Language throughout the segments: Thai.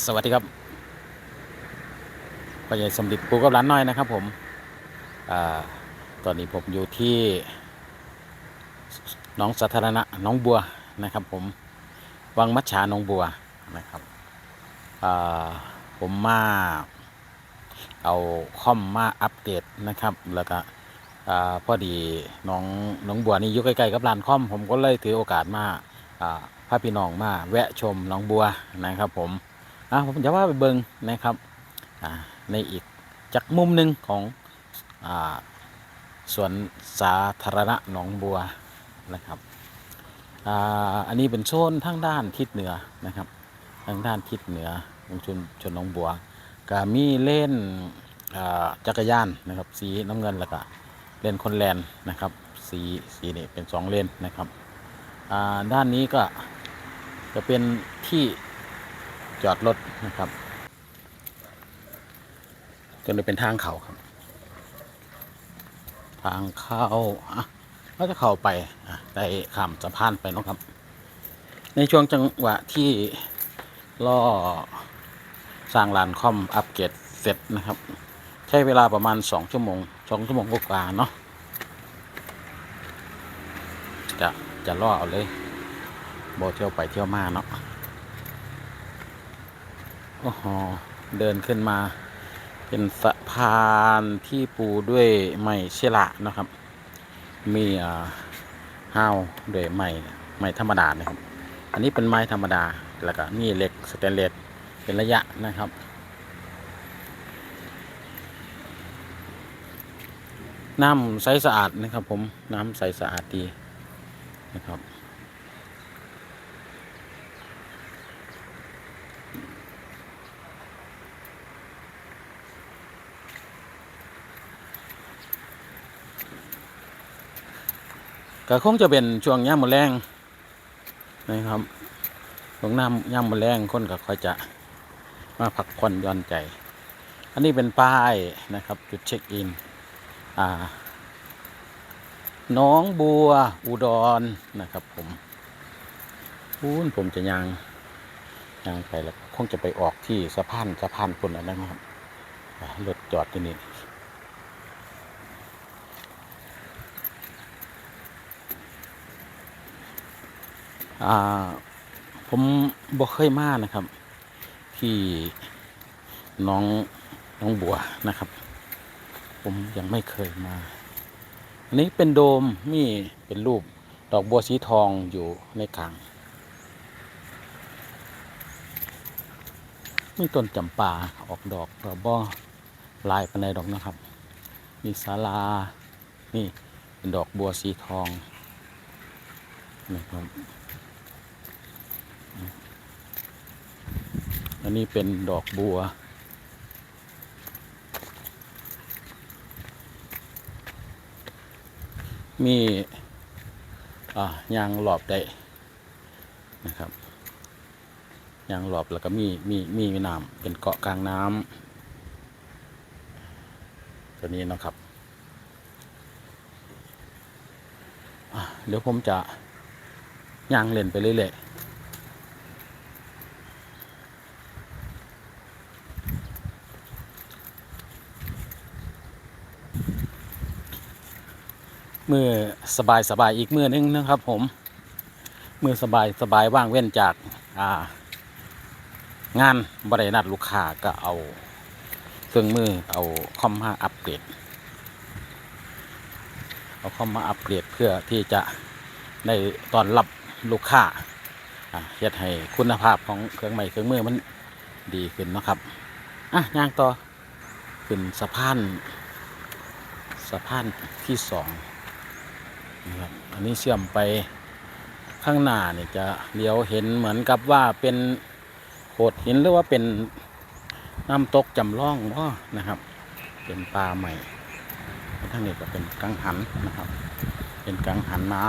สวัสดีครับพ่อใหญ่สมเด็จปูกับร้านน้อยนะครับผมอตอนนี้ผมอยู่ที่น้องสาธารณะน้องบัวนะครับผม วังมัชชาน้องบัวนะครับผมมาเอาคอมมาอัปเดตนะครับ แล้วก็พอดีน้องน้องบัวนี่อยู่ใกล้ๆกับร้านคอม ผมก็เลยถือโอกาสมาพาพี่น้องมาแวะชมน้องบัวนะครับผม อะผมจะว่าไปเบิงนะครับอ่าในอีกจากมุมหนึ่งของอ่าสวนสาธารณะหนองบัวนะครับอ่าอันนี้เป็นโซนทางด้านทิศเหนือนะครับ ทางด้านทิศเหนือของชนชนหนองบัวก็มีเล่นอ่าจักรยานนะครับสีน้ำเงินแล้วก็เล่นคนแลนนะครับ สีสีนี่เป็นสองเลนนะครับอ่าด้านนี้ก็จะเป็นที่ จอดรถนะครับจนเป็นทางเขาครับ ทางเข้าอะก็จะเข้าไปอะได้ข้ามสะพานไปนะครับ ในช่วงจังหวะที่ล่อสร้างลานคอมอัปเกรดเสร็จนะครับ ใช้เวลาประมาณ2ชั่วโมง2ชั่วโมงกว่าเนาะจะจะล่อเอาเลยโบเที่ยวไปเที่ยวมาเนาะ โอ้โหเดินขึ้นมา เป็นสะพานที่ปูด้วยไม้เชละนะครับ มีห้าวด้วยไม้ไม้ธรรมดานะครับ อันนี้เป็นไม้ธรรมดาแล้วก็มีเหล็กสแตนเลสเป็นระยะนะครับน้ำใสสะอาดนะครับผมน้ำใสสะอาดดีนะครับ ก็คงจะเป็นช่วงย่ามมะแรงนะครับช่วงน้ำย่ามมะแรงคนก็ค่อยจะมาพักผ่อนย่อนใจ อันนี้เป็นป้ายนะครับ จุดเช็คอินอ่าน้องบัวอุดรนะครับผมพูนผมจะยางยางไปแล้วคงจะไปออกที่สะพานสะพานคนนั้นนะครับรถจอดที่นี่ อ่าผมบอกเคยมานะครับ ที่น้องน้องบัวนะครับ ผมยังไม่เคยมาอันนี้เป็นโดมมีเป็นรูปดอกบัวสีทองอยู่ในกลางมีต้นจำปาออกดอกดอกบ่ลายภายในดอกนะครับ มีศาลา นี่เป็นดอกบัวสีทองนะครับ อันนี้เป็นดอกบัว มีอยางหลอบได้นะครับยางหลอบแล้วก็มีมีมีน้ำเป็นเกาะกลางน้ำตัวนี้นะครับเดี๋ยวผมจะย่างเล่นไปเรื่อยๆ มือสบายสบายอีกมือนึงนะครับ ผม มือสบายสบายว่างเว้นจากอ่างานบริษัทลูกค้าก็เอาเครื่องมือเอาคอมมาอัปเกรดเอาคอมมาอัปเกรดเพื่อที่จะได้ตอนรับลูกค้าเฮ็ดให้คุณภาพของเครื่องใหม่เครื่องมือมันดีขึ้นนะครับอะย่างต่อขึ้นสะพานสะพานที่สอง นะครับอันนี้เชื่อมไปข้างหน้าเนี่ยจะเลี้ยวเห็นเหมือนกับว่าเป็นโขดหินหรือว่าเป็นน้ำตกจำลองว่านะครับ เป็นปลาใหม่ทั้งนี้ก็เป็นกังหันนะครับ เป็นกังหันน้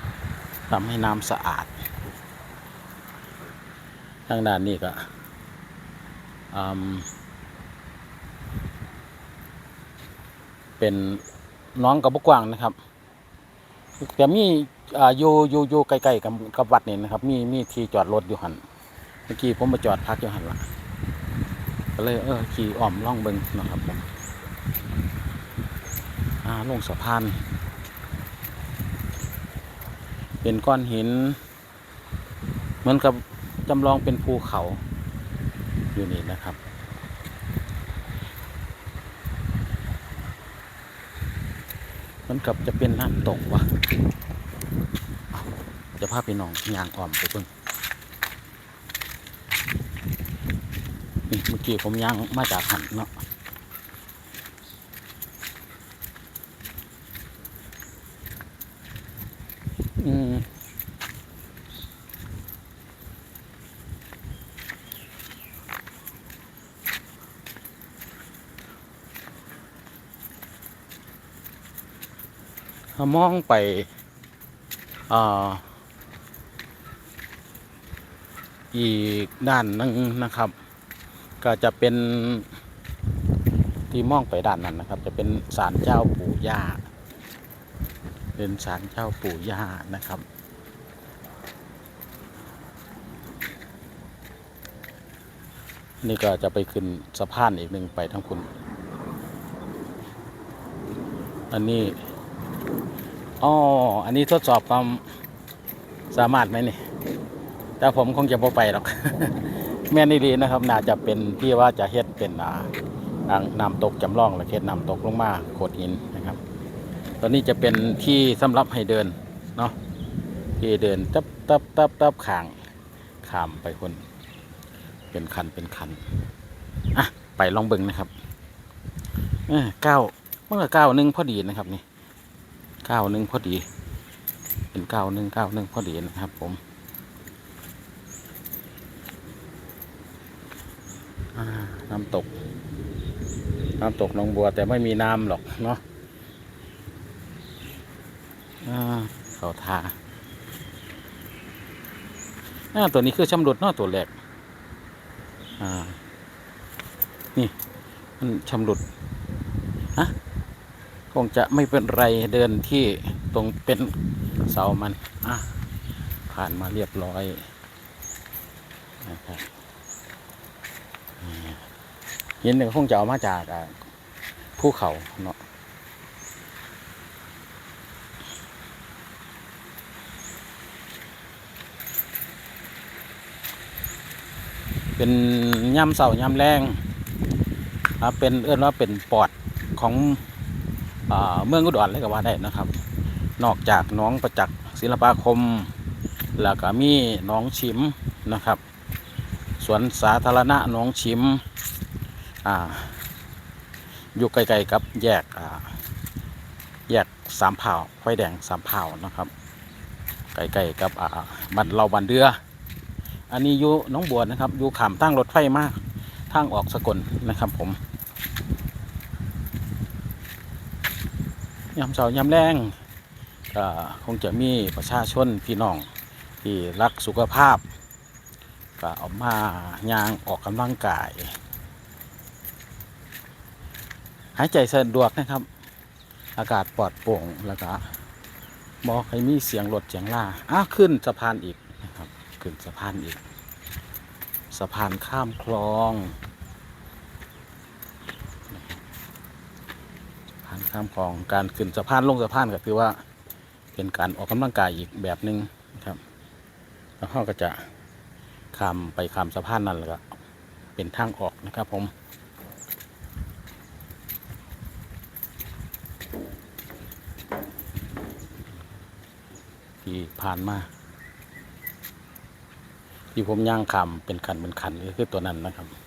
ำทำให้น้ำสะอาด ทางด้านนี้ก็เป็นน้องกระบุกกวางนะครับ แต่มีอ่าอยู่อยู่อยู่ใกล้ๆกับกับวัดนี่นะครับ มีมีที่จอดรถอยู่หันมื่อกี้ผมมาจอดพักอยู่หันละก็เลยเออขี่อ้อมล่องเบิงนะครับผมอ่าลงสะพาน เป็นก้อนหิน เหมือนกับจำลองเป็นภูเขาอยู่นี่นะครับ เห มือนกับจะเป็นน้ำตกวะจะพาไปนองยางอ่อมไปเพิ่งนี่เมื่อกี้ผมย่างมาจากหันเนาะ มองไปออีกด้านหนึงนะครับ ก็จะเป็นที่มองไปด้านนั้นนะครับ จะเป็นศาลเจ้าปู่ย่า เป็นศาลเจ้าปู่ย่านะครับนี่ก็จะไปขึ้นสะพานอีกหนึ่งไปทั้งคุณ อันนี้ อ๋อ อันนี้ทดสอบความสามารถไหมนี่ แต่ผมคงจะบ่ไปหรอก แม่นี่ดีนะครับ น่าจะเป็นที่ว่าจะเฮ็ดเป็นอ่างน้ำตกจำลองและเฮ็ดน้ำตกลงมาโขดหินนะครับ ตอนนี้จะเป็นที่สำหรับให้เดินเนาะ ที่เดินตับตับตับตับขางขามไปคน เป็นคันเป็นคัน อะ ไปลองเบิ่งนะครับเออเก้าเมื่อเก้าหนึ่งพอดีนะครับนี่ เก้าหนึ่งพอดี เป็นเก้าหนึ่งเก้าหนึ่งพอดีนะครับผมน้ำตก น้ำตกหนองบัวแต่ไม่มีน้ำหรอกเนาะเขาทาอ่าตัวนี้คือชำรุดเนาะตัวแรกอ่า นี่ มันชำรุดฮะ งจะไม่เป็นไรเดินที่ตรงเป็นเสามันอะผ่านมาเรียบร้อยนะครับหินเนี่ยคงจะเอามาจากภูเขาเนาะเป็นย่ำเสาย่ำแรงครับเป็นเอื้อนว่าเป็นปอดของ เมืองอุดรเลยก็ว่าได้นะครับ นอกจากน้องประจักษ์ศิลปาคม แล้วก็มีน้องชิมนะครับ สวนสาธารณะน้องชิมออยู่ไกลๆกับแยกแยกสามเผ่าไฟแดงสามเผ่านะครับใกลๆกับบันเราบันเดือ อันนี้อยู่น้องบัวนะครับอยู่ขามตั้งรถไฟมากทางออกสกลนะครับผม ยามเช้ายามแรงก็คงจะมีประชาชนพี่น้องที่รักสุขภาพ ก็ออกมายางออกกำลังกาย หายใจสะดวกนะครับ อากาศปลอดโปร่งแล้วก็บอกให้มีเสียงรถเสียงล่าอ้าขึ้นสะพานอีกนะครับ ขึ้นสะพานอีก สะพานข้ามคลอง สะพานข้ามคลองการขึ้นสะพานลงสะพานก็คือว่าเป็นการออกกำลังกายอีกแบบหนึ่งนะครับ แล้วเขาก็จะข้ามไปข้ามสะพานนั่นแล้วก็เป็นทางออกนะครับผมที่ผ่านมาที่ผมย่างคำเป็นคันเป็นคันก็คือตัวนั้นนะครับอะ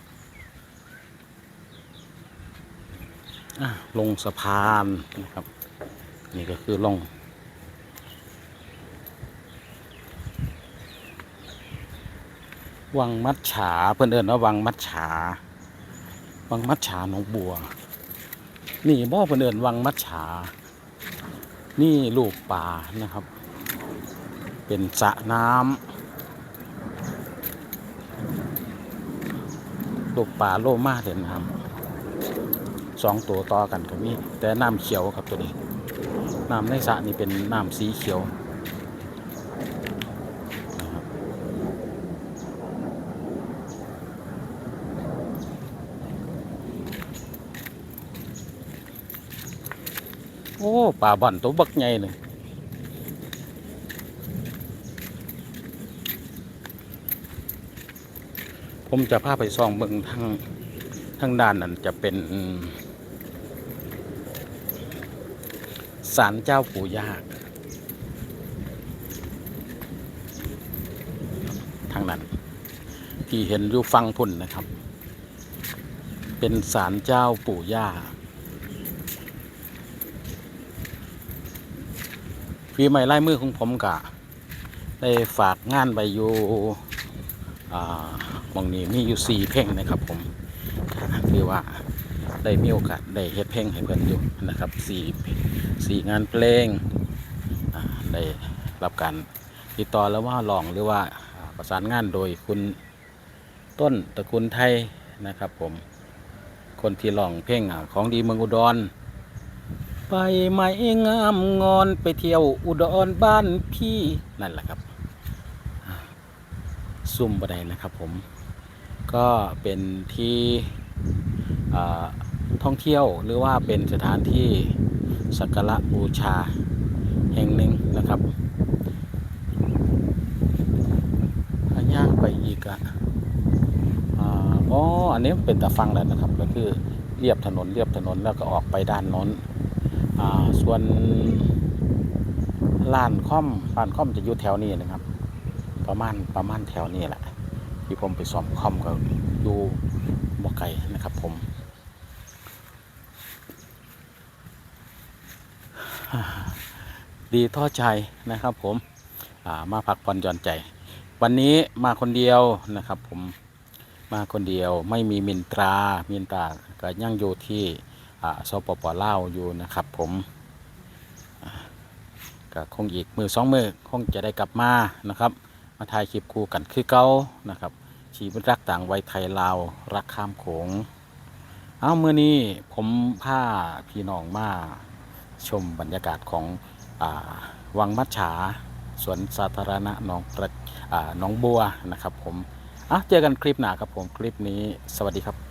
ลงสะพานนะครับ นี่ก็คือลงวังมัดฉาเพื่อนเอินว่าวังมัดฉา วังมัดฉาหนองบัว นี่บ่เพื่อนเอินวังมัดฉา นี่ลูกป่านะครับ เป็นสระน้ำลูกป่าโลมาเด่นน้ำ สองตัวต่อกันก็มีแต่น้ำเขียวครับตัวนี้น้ำในสระนี่เป็นน้ำสีเขียวโอ้ปลาบั่นตัวบักใหญ่เลยผมจะพาไปซองเบิ่งทาง ทางด้านนั้นจะเป็นศาลเจ้าปู่ย่าทางนั้น ที่เห็นอยู่ฟังพุ่นนะครับ เป็นศาลเจ้าปู่ย่าฝีไม้ลายมือของผมกะได้ฝากงานไปอยู่อ่ามองนี้มีอยู่สี่เพลงนะครับผม คือว่าได้มีโอกาสได้เฮ็ดเพลงให้เพื่อนอยู่นะครับสี่สี่งานเพลงได้รับการติดต่อแล้วว่าลองหรือว่าประสานงานโดยคุณต้นตระกูลไทยนะครับ ผมคนที่ร้องเพลงของดีเมืองอุดร ไปไหมงามงอนไปเที่ยวอุดรบ้านพี่นั่นแหละครับซุ่มบันไดนะครับผมก็เป็นที่ ท่องเที่ยวหรือว่าเป็นสถานที่สักการะบูชาแห่งหนึ่งนะครับย่างไปอีกอะอ่าอ๋ออันนี้เป็นตะฟังแล้วนะครับ ก็คือเรียบถนนเรียบถนนแล้วก็ออกไปด้านโน้นส่วนร้านค่อมร้านค่อมจะอยู่แถวนี้นะครับ ประมาณประมาณแถวนี้แหละ ที่ผมไปซ่อมคอมก็อยู่บ่ไกลนะครับผมดีท่อใจนะครับผมามาพักผ่อนหย่อนใจ วันนี้มาคนเดียวนะครับผมมาคนเดียวไม่มีมินตรามินตราก็ยังอยู่ที่สปปลาวอยู่นะครับผมก็คงอีกมือสองมือคงจะได้กลับมานะครับ มาถ่ายคลิปคู่กันคือเก้านะครับ ชีวิตรักต่างวัยไทยลาวรักข้ามโขง เอาเมื่อนี้ผมพาพี่น้องมาชมบรรยากาศของอวังมัดฉาสวนสาธารณะหนองประอ่าหนองบัวนะครับผมอะเจอกันคลิปหน้าครับผมคลิปนี้ สวัสดีครับ